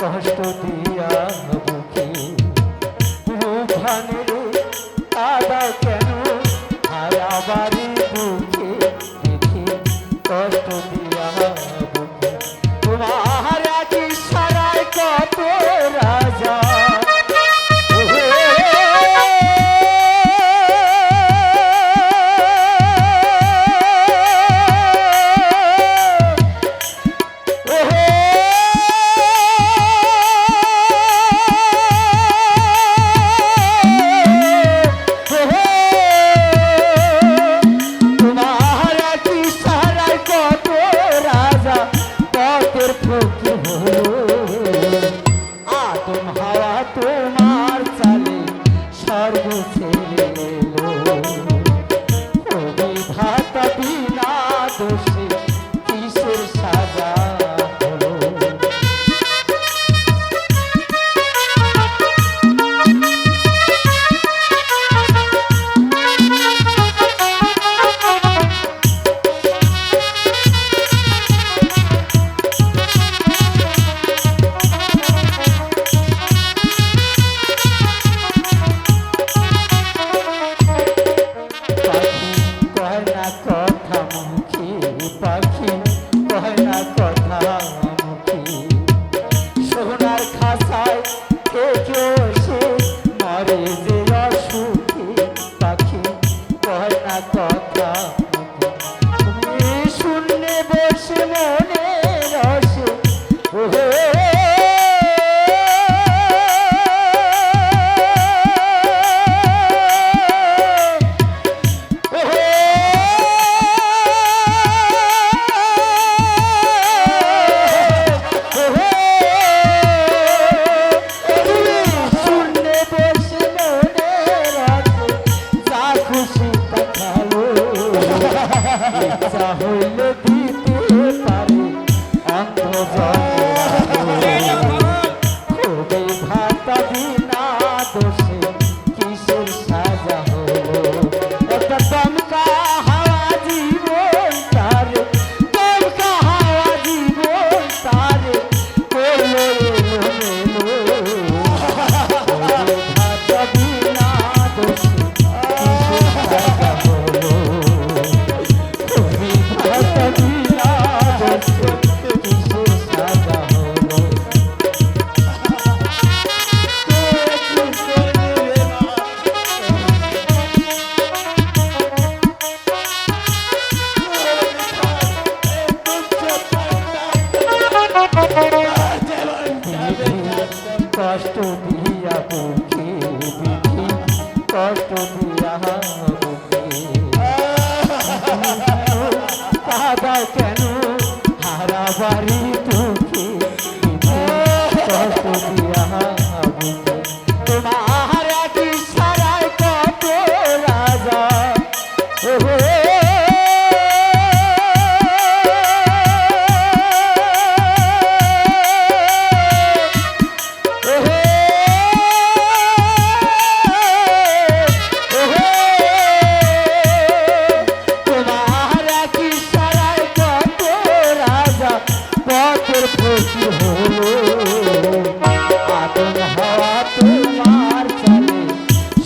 কষ্ট দিয়া বুকি ভুখানের আদা কেন? হারাবারি বুকি দেখি কষ্ট দিয়া বুকি তোমার আজ সারায় কত তোমার হইল কষ্ট দিয়া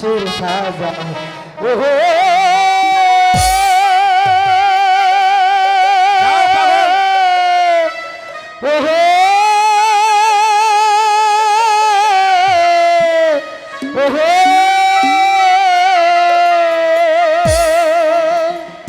কিসের সাজা ও